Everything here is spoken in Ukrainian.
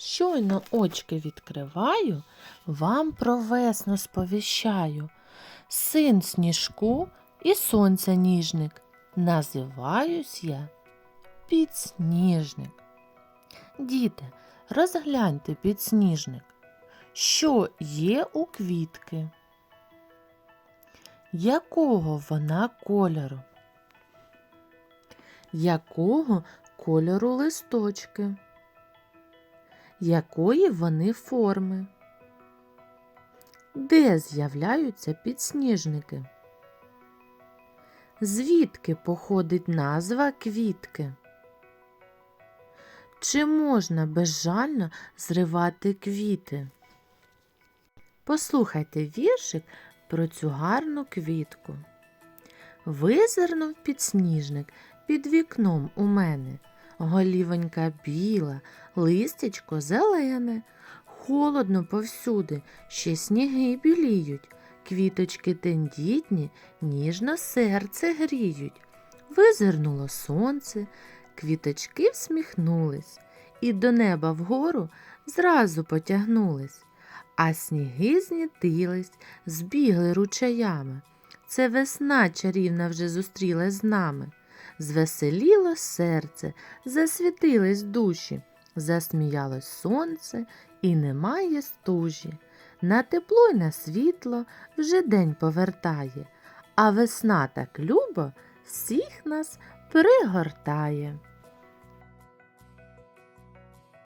Щойно очки відкриваю, вам про весну сповіщаю. Син сніжку і сонця ніжник. Називаюсь я підсніжник. Діти, розгляньте підсніжник. Що є у квітки? Якого вона кольору? Якого кольору листочки? Якої вони форми? Де з'являються підсніжники? Звідки походить назва квітки? Чи можна безжально зривати квіти? Послухайте віршик про цю гарну квітку. Визирнув підсніжник під вікном у мене. Голівонька біла, листячко зелене, холодно повсюди, ще сніги біліють, квіточки тендітні, ніжно серце гріють. Визирнуло сонце, квіточки всміхнулись, і до неба вгору зразу потягнулись, а сніги знітились, збігли ручаями. Це весна чарівна вже зустрілась з нами. Звеселіло серце, засвітились душі, засміялось сонце і немає стужі. На тепло й на світло вже день повертає, а весна так любо всіх нас пригортає.